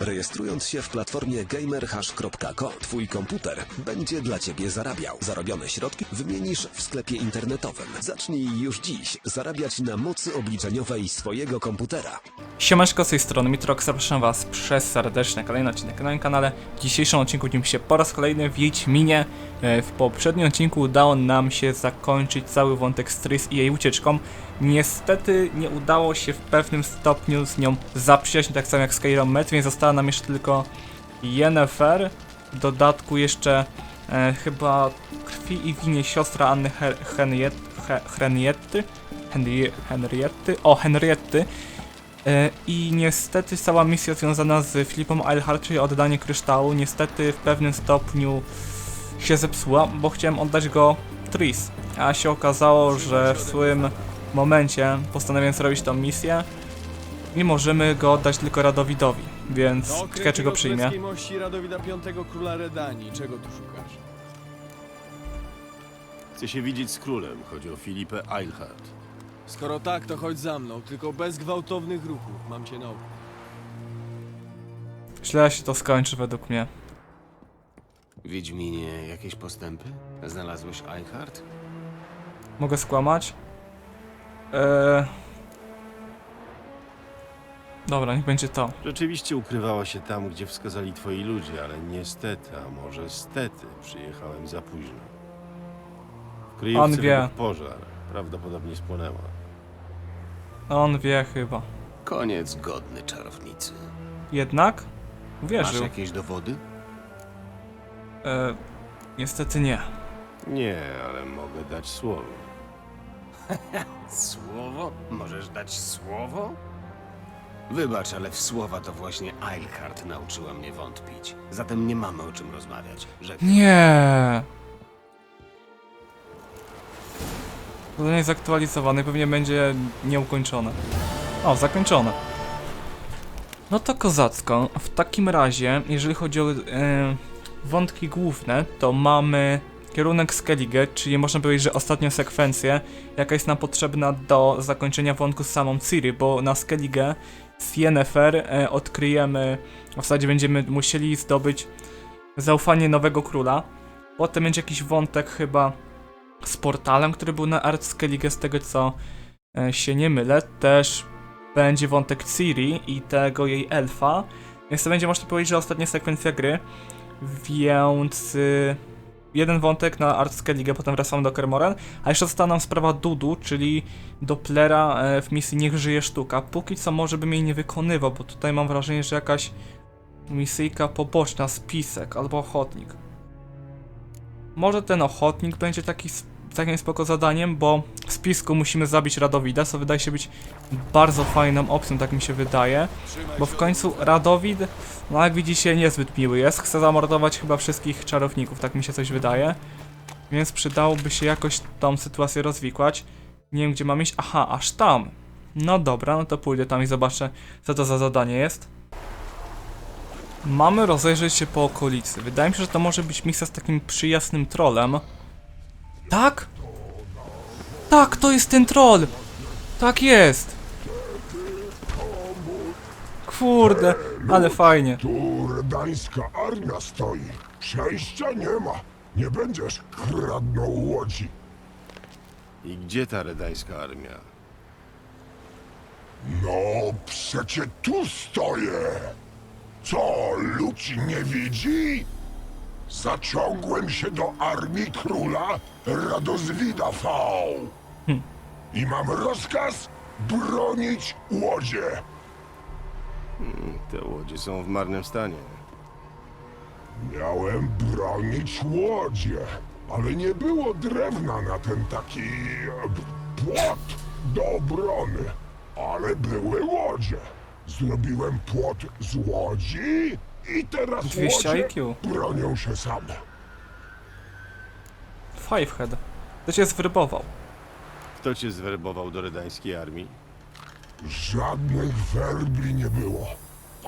Rejestrując się w platformie gamerhash.co, twój komputer będzie dla ciebie zarabiał. Zarobione środki wymienisz w sklepie internetowym. Zacznij już dziś zarabiać na mocy obliczeniowej swojego komputera. Siemanko, z tej strony Mitrox, zapraszam was przez serdecznie kolejny odcinek na moim kanale. W dzisiejszym odcinku widzimy się po raz kolejny w Wiedźminie. E, W poprzednim odcinku udało nam się zakończyć cały wątek z i jej ucieczką. Niestety nie udało się w pewnym stopniu z nią zaprzyjaźnić, tak samo jak Skyrim Met, więc została nam jeszcze tylko Yennefer. W dodatku jeszcze e, chyba krwi i winie siostra Anny Her Henriet He Henrietty. Henrietty? O, Henrietty. E, I niestety cała misja związana z Filipem Eilhart, czyli oddanie kryształu, niestety w pewnym stopniu się zepsuła, bo chciałem oddać go Tris. A się okazało, że w złym momencie postanowiłem zrobić tą misję i możemy go oddać tylko Radowidowi, więc Do ciekawe czy go okrytego przyjmie. królewskiej mości Radowida V króla Redanii. Czego tu szukasz? Chcę się widzieć z królem. Chodzi o Filipę Eilhart. Skoro tak, to chodź za mną, tylko bez gwałtownych ruchów. Mam cię na oku. Źle się to skończy według mnie. Wiedźminie, jakieś postępy? Znalazłeś Eilhart? Mogę skłamać? Eee... Dobra, niech będzie to. Rzeczywiście ukrywała się tam, gdzie wskazali twoi ludzie, ale niestety, a może stety, przyjechałem za późno. W On wie. wybuchł pożar. Prawdopodobnie spłonęła. On wie chyba. Koniec godny czarownicy. Jednak? Masz Wierzył. jakieś dowody? Eee... Niestety nie. Nie, ale mogę dać słowo. Słowo? Możesz dać słowo? Wybacz, ale w słowa to właśnie Eilhart nauczyła mnie wątpić. Zatem nie mamy o czym rozmawiać. Że Nie. Zadanie jest zaktualizowane, pewnie będzie nieukończone. O, zakończone. No to kozacko. W takim razie, jeżeli chodzi o e, wątki główne, to mamy kierunek Skellige, czyli można powiedzieć, że ostatnią sekwencję, jaka jest nam potrzebna do zakończenia wątku z samą Ciri, bo na Skellige z Yennefer e, odkryjemy, w zasadzie będziemy musieli zdobyć zaufanie nowego króla. Potem będzie jakiś wątek chyba z portalem, który był na Artskellige, z tego co e, się nie mylę. Też będzie wątek Ciri i tego jej elfa. Więc to będzie można powiedzieć, że ostatnia sekwencja gry. Więc y, jeden wątek na Artskellige, potem wracamy do Kermoren. A jeszcze została nam sprawa Dudu, czyli Dopplera e, w misji Niech żyje sztuka. Póki co może bym jej nie wykonywał, bo tutaj mam wrażenie, że jakaś misyjka poboczna, spisek albo ochotnik. Może ten ochotnik będzie taki, takim spoko zadaniem, bo w spisku musimy zabić Radowida, co wydaje się być bardzo fajną opcją, tak mi się wydaje. Bo w końcu Radowid, no jak widzicie, niezbyt miły jest. Chce zamordować chyba wszystkich czarowników, tak mi się coś wydaje. Więc przydałoby się jakoś tą sytuację rozwikłać. Nie wiem, gdzie mam iść. Aha, aż tam. No dobra, no to pójdę tam i zobaczę, co to za zadanie jest. Mamy rozejrzeć się po okolicy. Wydaje mi się, że to może być misja z takim przyjaznym trolem. Tak? Tak, to jest ten troll! Tak jest! Kurde, ale fajnie. Tu redańska armia stoi. Przejścia nie ma. Nie będziesz kradnął łodzi. I gdzie ta redańska armia? No, przecie tu stoję. Co, ludzi nie widzi? Zaciągłem się do armii króla Radozwida V. I mam rozkaz bronić łodzie. Te łodzie są w marnym stanie. Miałem bronić łodzie, ale nie było drewna na ten taki e, płot do obrony. Ale były łodzie. Zrobiłem płot z łodzi i teraz 200 łodzie IQ. bronią się same. Fivehead. To cię zwerbował. Kto cię zwerbował do redańskiej armii? Żadnych werbli nie było,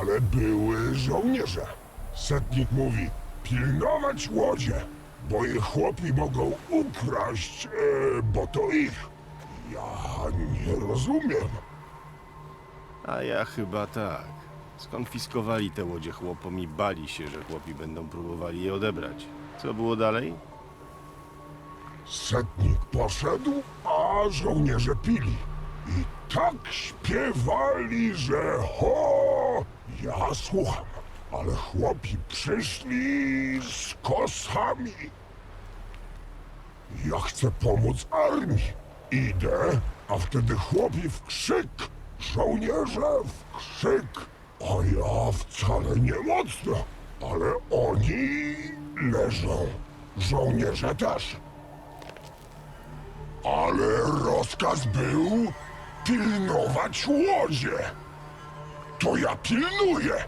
ale były żołnierze. Setnik mówi, pilnować łodzie, bo je chłopi mogą ukraść, e, bo to ich. Ja nie rozumiem. A ja chyba tak. Skonfiskowali te łodzie chłopom i bali się, że chłopi będą próbowali je odebrać. Co było dalej? Setnik poszedł, a żołnierze pili. I tak śpiewali, że ho! Ja słucham, ale chłopi przyszli z kosami. Ja chcę pomóc armii. Idę, a wtedy chłopi w krzyk, żołnierze w krzyk. A ja wcale nie mocno, ale oni leżą. Żołnierze też. Ale rozkaz był pilnować łodzie. To ja pilnuję.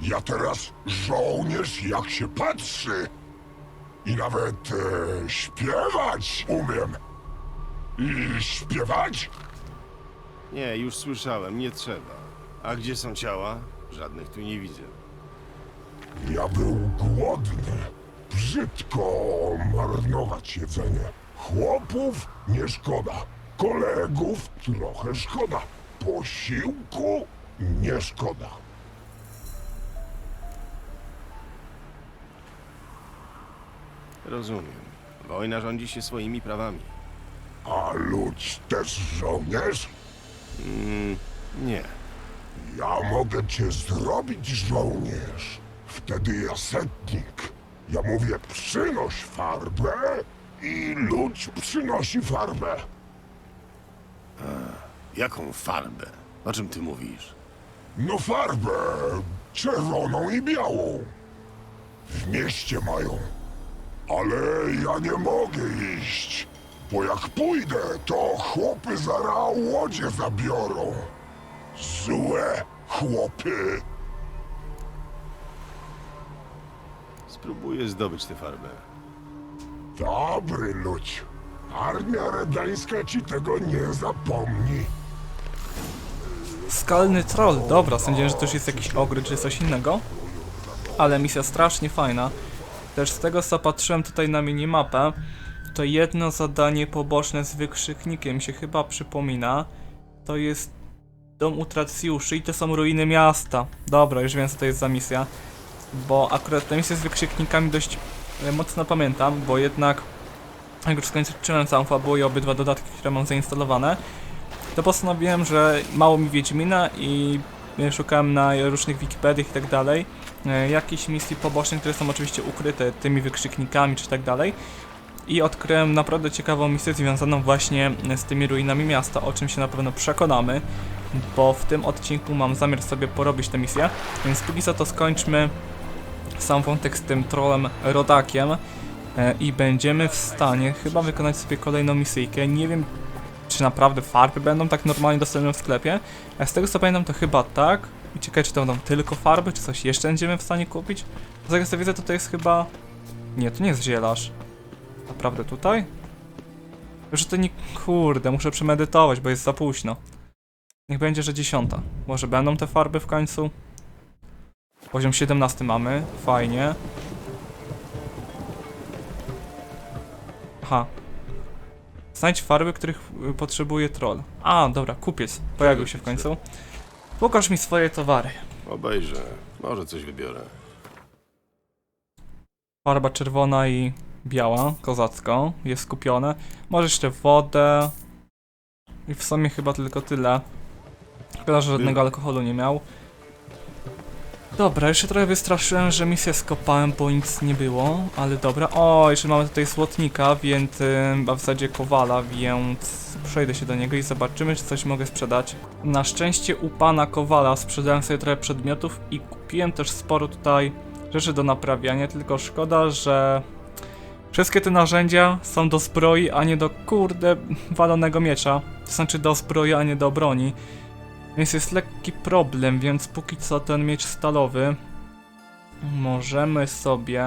Ja teraz żołnierz jak się patrzy. I nawet e, śpiewać umiem. I śpiewać? Nie, już słyszałem, nie trzeba. A gdzie są ciała? Żadnych tu nie widzę. Ja był głodny. Brzydko marnować jedzenie. Chłopów nie szkoda. Kolegów trochę szkoda. Posiłku nie szkoda. Rozumiem. Wojna rządzi się swoimi prawami. A ludź też żołnierz? Mm, nie. Ja mogę cię zrobić żołnierz. Wtedy ja setnik. Ja mówię przynoś farbę i ludź przynosi farbę. Jaką farbę? O czym ty mówisz? No farbę czerwoną i białą. W mieście mają. Ale ja nie mogę iść, bo jak pójdę, to chłopy zara łodzie zabiorą. Złe chłopy. Spróbuję zdobyć tę farbę. Dobry ludź. Armia redańska ci tego nie zapomni. Skalny troll, dobra, sądziłem, że to już jest jakiś ogry czy coś innego. Ale misja strasznie fajna. Też z tego co patrzyłem tutaj na minimapę, to jedno zadanie poboczne z wykrzyknikiem się chyba przypomina. To jest dom utracjuszy i to są ruiny miasta. Dobra, już wiem co to jest za misja. Bo akurat tę misję z wykrzyknikami dość e, mocno pamiętam, bo jednak jak już skończyłem całą fabułę i obydwa dodatki, które mam zainstalowane, to postanowiłem, że mało mi Wiedźmina i e, szukałem na różnych Wikipediach i tak dalej e, jakichś misji pobocznych, które są oczywiście ukryte tymi wykrzyknikami czy tak dalej. I odkryłem naprawdę ciekawą misję związaną właśnie z tymi ruinami miasta, o czym się na pewno przekonamy, bo w tym odcinku mam zamiar sobie porobić tę misję, więc póki co to skończmy sam wątek z tym trolem rodakiem e, i będziemy w stanie chyba wykonać sobie kolejną misyjkę. Nie wiem, czy naprawdę farby będą tak normalnie dostępne w sklepie. A z tego co pamiętam to chyba tak. I ciekawe czy to będą tylko farby, czy coś jeszcze będziemy w stanie kupić. Z tego co widzę to to jest chyba... Nie, to nie jest zielarz. Naprawdę tutaj? Że to nie... Kurde, muszę przemedytować, bo jest za późno. Niech będzie, że dziesiąta. Może będą te farby w końcu? Poziom 17 mamy, fajnie. Aha, Znajdź farby, których y, potrzebuje troll. A, dobra, kupiec. Pojawił się w końcu. Pokaż mi swoje towary. Obejrzę. Może coś wybiorę. Farba czerwona i biała, kozacko. Jest skupione. Może jeszcze wodę. I w sumie chyba tylko tyle. Szkoda, że żadnego alkoholu nie miał. Dobra, jeszcze trochę wystraszyłem, że misję skopałem, bo nic nie było, ale dobra. O, jeszcze mamy tutaj słotnika, więc, a w zasadzie kowala, więc przejdę się do niego i zobaczymy, czy coś mogę sprzedać. Na szczęście u pana kowala sprzedałem sobie trochę przedmiotów i kupiłem też sporo tutaj rzeczy do naprawiania, tylko szkoda, że wszystkie te narzędzia są do zbroi, a nie do kurde walonego miecza. To znaczy do zbroi, a nie do broni. Więc jest lekki problem, więc póki co ten miecz stalowy możemy sobie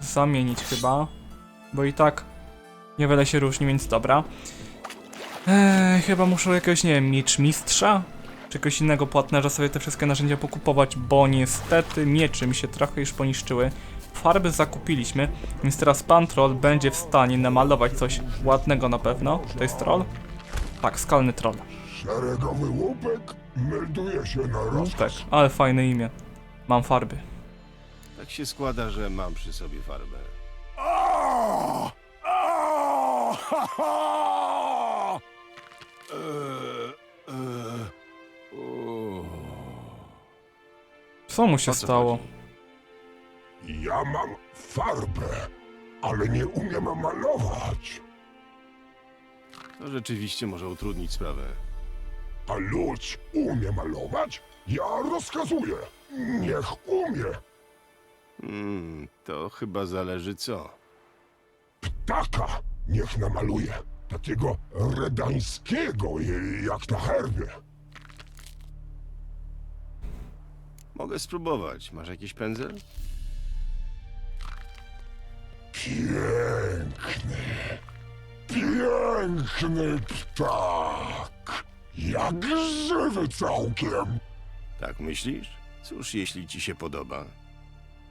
zamienić chyba, bo i tak niewiele się różni, więc dobra. Eee, chyba muszę jakiegoś, nie wiem, miecz mistrza? Czy jakiegoś innego płatnerza sobie te wszystkie narzędzia pokupować, bo niestety miecze mi się trochę już poniszczyły. Farby zakupiliśmy, więc teraz pan troll będzie w stanie namalować coś ładnego na pewno. To jest troll? Tak, skalny troll. Szeregowy łupek melduje się na Tak, rozkaz. ale fajne imię. Mam farby. Tak się składa, że mam przy sobie farbę. A! A! Ha, ha! O. Co mu się O co stało? chodzi? Ja mam farbę, ale nie umiem malować. To rzeczywiście może utrudnić sprawę. A ludź umie malować? Ja rozkazuję. Niech umie. Hmm, to chyba zależy co. Ptaka niech namaluje. Takiego redańskiego, je- jak na herbie. Mogę spróbować. Masz jakiś pędzel? Piękny, piękny ptak. Jak żywy całkiem. Tak myślisz? Cóż, jeśli ci się podoba.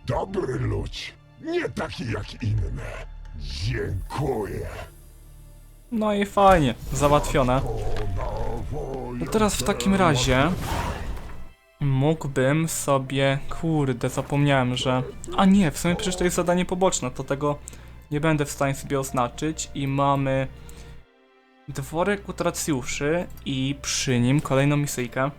Dobry ludź, nie taki jak inne. Dziękuję. No i fajnie, załatwione. No, No teraz w takim razie mógłbym sobie, kurde, zapomniałem, że... A nie, w sumie przecież to jest zadanie poboczne, to tego nie będę w stanie sobie oznaczyć i mamy dworek utracjuszy i przy nim kolejną misyjkę.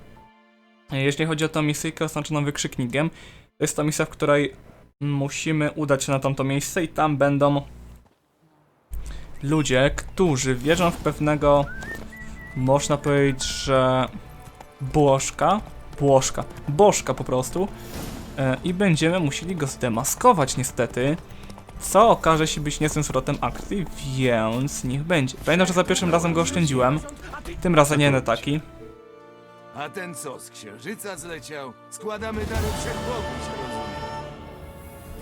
Jeśli chodzi o tę misyjkę oznaczoną wykrzyknikiem, to jest to misja, w której musimy udać się na tamto miejsce i tam będą ludzie, którzy wierzą w pewnego można powiedzieć, że Błoszka, Błoszka, Bożka po prostu e, i będziemy musieli go zdemaskować niestety, co okaże się być niezłym zwrotem akcji, więc niech będzie. Pamiętam, że za pierwszym razem go oszczędziłem, tym razem nie będę taki. A ten co, z księżyca zleciał? Składamy dary wszechbogów, się rozumie.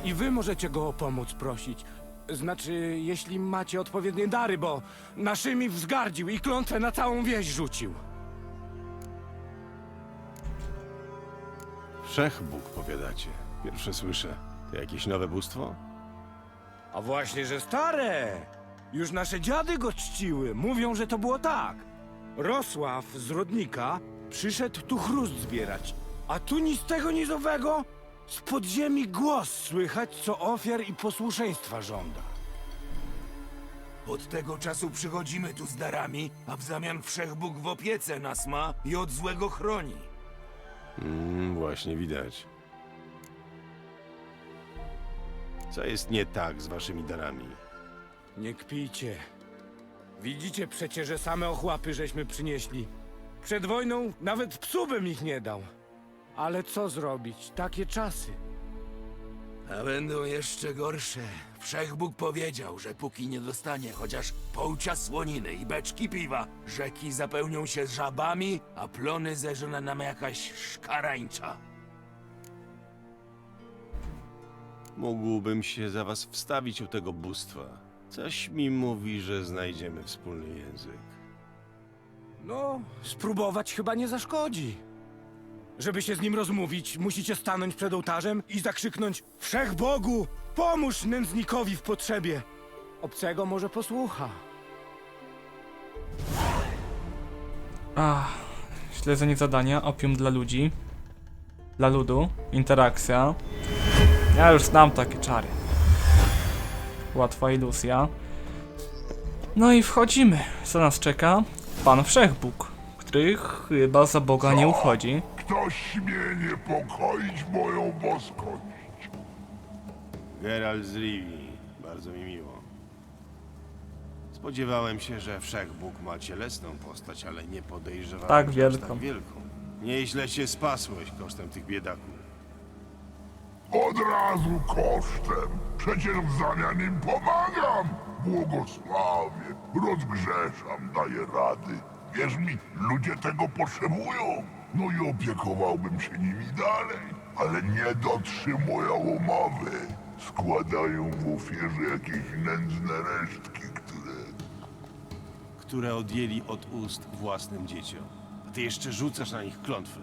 I wy możecie go o pomoc prosić. Znaczy, jeśli macie odpowiednie dary, bo naszymi wzgardził i klątwę na całą wieś rzucił. Wszechbóg, powiadacie. Pierwsze słyszę. To jakieś nowe bóstwo? A właśnie, że stare! Już nasze dziady go czciły. Mówią, że to było tak. Rosław z Rodnika przyszedł tu chrust zbierać, a tu ni z tego, ni z owego z podziemi głos słychać, co ofiar i posłuszeństwa żąda. Od tego czasu przychodzimy tu z darami, a w zamian wszechbóg w opiece nas ma i od złego chroni. Mm, właśnie widać. Co jest nie tak z waszymi darami? Nie kpijcie. Widzicie przecie, że same ochłapy żeśmy przynieśli. Przed wojną nawet psu bym ich nie dał. Ale co zrobić? Takie czasy. A będą jeszcze gorsze. Wszechbóg powiedział, że póki nie dostanie chociaż połcia słoniny i beczki piwa, rzeki zapełnią się żabami, a plony zeżona nam jakaś szkarańcza. Mógłbym się za was wstawić u tego bóstwa. Coś mi mówi, że znajdziemy wspólny język. No, spróbować chyba nie zaszkodzi. Żeby się z nim rozmówić, musicie stanąć przed ołtarzem i zakrzyknąć Wszech Bogu, pomóż nędznikowi w potrzebie. Obcego może posłucha. Ach, śledzenie zadania, opium dla ludzi, dla ludu, interakcja. Ja już znam takie czary. Łatwa iluzja. No i wchodzimy. Co nas czeka? Pan Wszechbóg, który chyba za Boga nie uchodzi. Ktoś śmie niepokoić moją boskość. Geralt z Rivii. Bardzo mi miło. Spodziewałem się, że Wszechbóg ma cielesną postać, ale nie podejrzewałem, Tak że wielką. tak wielką. Nieźle się spasłeś kosztem tych biedaków. Od razu kosztem. Przecież w zamian im pomagam. Błogosławię, rozgrzeszam, daję rady. Wierz mi, ludzie tego potrzebują. No i opiekowałbym się nimi dalej. Ale nie dotrzymują umowy. Składają w ofierze jakieś nędzne resztki, które... które odjęli od ust własnym dzieciom. A ty jeszcze rzucasz na nich klątwę.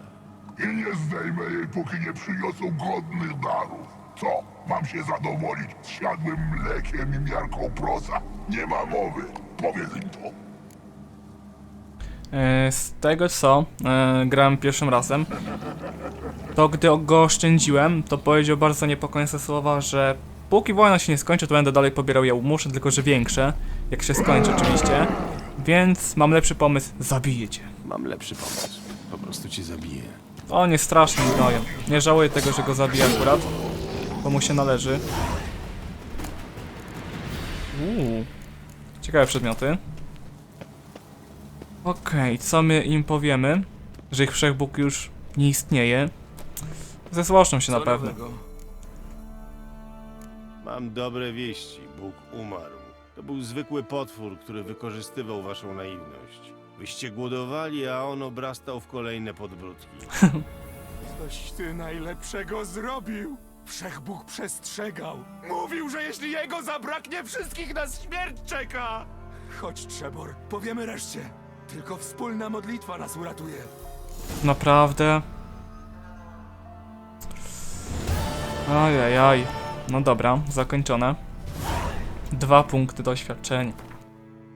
I nie zdejmę jej, póki nie przyniosą godnych darów. Co? Mam się zadowolić z siadłym mlekiem i miarką prosa? Nie ma mowy. Powiedz im to. E, z tego co e, grałem pierwszym razem, to gdy go oszczędziłem, to powiedział bardzo niepokojące słowa, że póki wojna się nie skończy, to będę dalej pobierał jałmużny, tylko że większe, jak się skończy oczywiście. Więc mam lepszy pomysł, zabiję cię. Mam lepszy pomysł. Po prostu cię zabiję. On jest strasznym gnojem. Nie żałuję tego, że go zabiję akurat, bo mu się należy. Uuu. Ciekawe przedmioty. Okej, co my im powiemy? Że ich wszechbóg już nie istnieje. Zesłoszczą się na pewno. Mam dobre wieści. Bóg umarł. To był zwykły potwór, który wykorzystywał waszą naiwność. Wyście głodowali, a on obrastał w kolejne podbródki. Coś ty najlepszego zrobił! Wszechbóg przestrzegał. Mówił, że jeśli jego zabraknie, wszystkich nas śmierć czeka! Chodź, Trzebor, powiemy reszcie. Tylko wspólna modlitwa nas uratuje. Naprawdę? Ajajaj. No dobra, zakończone. Dwa punkty doświadczenia.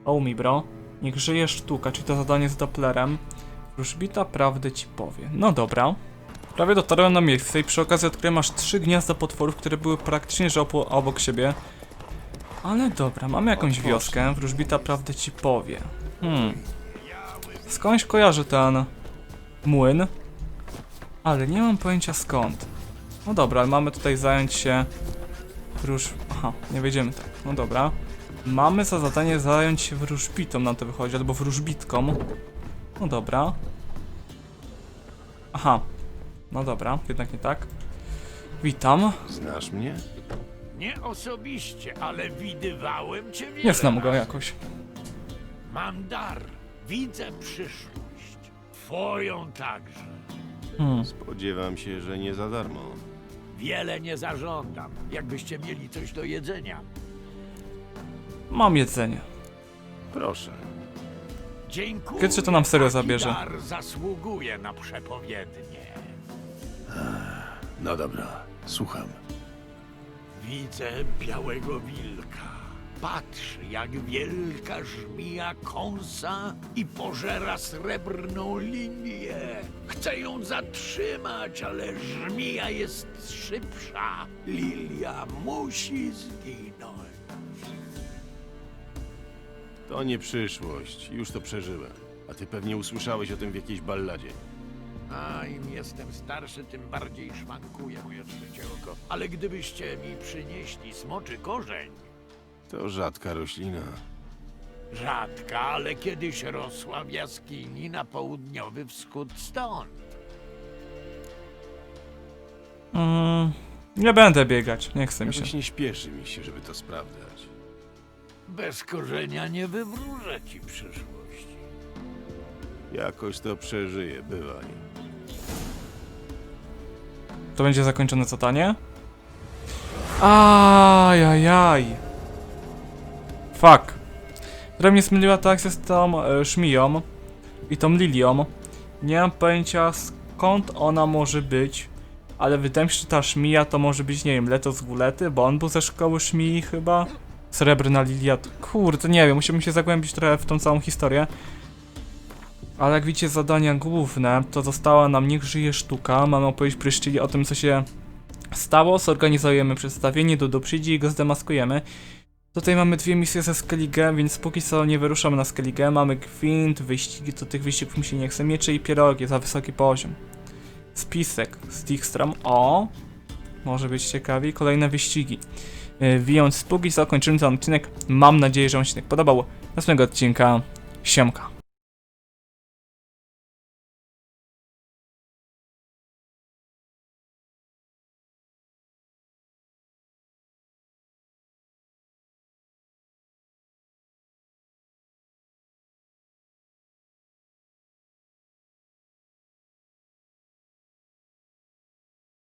O mi bro. Niech żyje sztuka, czy to zadanie z Dopplerem. Wróżbita prawdę ci powie. No dobra. Prawie dotarłem na miejsce i przy okazji odkryłem aż trzy gniazda potworów, które były praktycznie że obok siebie. Ale dobra, mamy jakąś wioskę. Wróżbita prawdę ci powie. Hmm. Skądś kojarzy ten młyn, ale nie mam pojęcia skąd. No dobra, ale mamy tutaj zająć się wróż... Aha, nie wiedziemy tak. No dobra. Mamy za zadanie zająć się wróżbitą, na to wychodzi, albo wróżbitką. No dobra. Aha. No dobra, jednak nie tak. Witam. Znasz mnie? Nie osobiście, ale widywałem cię wiele Nie znam go razy. jakoś. Mam dar. Widzę przyszłość. Twoją także. Hmm. Spodziewam się, że nie za darmo. Wiele nie zażądam. Jakbyście mieli coś do jedzenia. Mam jedzenie. Proszę. Dziękuję. Kiedy to nam serio Taki zabierze? dar zasługuje na przepowiednie. No dobra, słucham. Widzę białego wilka. Patrz, jak wielka żmija kąsa i pożera srebrną linię. Chcę ją zatrzymać, ale żmija jest szybsza. Lilia musi zginąć. To nie przyszłość. Już to przeżyłem. A ty pewnie usłyszałeś o tym w jakiejś balladzie. A im jestem starszy, tym bardziej szwankuje moje trzecie oko. Ale gdybyście mi przynieśli smoczy korzeń, To rzadka roślina. rzadka, ale kiedyś rosła w jaskini na południowy wschód stąd. Mm, nie będę biegać, nie chce mi się. Jakoś nie śpieszy mi się, żeby to sprawdzać. Bez korzenia nie wywróżę ci przyszłości. Jakoś to przeżyję, bywaj. To będzie zakończone zadanie? Ajajaj. Fuck. Która mnie zmyliła ta akcja z tą e, szmiją i tą lilią. Nie mam pojęcia skąd ona może być, ale wydaje mi się, że ta szmija to może być, nie wiem, Leto z Gulety, bo on był ze szkoły szmii chyba. Srebrna lilia, kurde, nie wiem, musimy się zagłębić trochę w tą całą historię. Ale jak widzicie zadania główne, to została nam Niech żyje sztuka. Mamy opowiedzieć pryszczyli o tym, co się stało. Zorganizujemy przedstawienie, Dudu przyjdzie i go zdemaskujemy. Tutaj mamy dwie misje ze Skellige, więc póki co nie wyruszamy na Skellige. Mamy gwint, wyścigi, to tych wyścigów mi się nie chce. Miecze i pierogi za wysoki poziom. Spisek z Dijkstrom. O! Może być ciekawi. Kolejne wyścigi. Yy, Więc póki ten odcinek. Mam nadzieję, że on się tak podobał. Następnego odcinka. Siemka.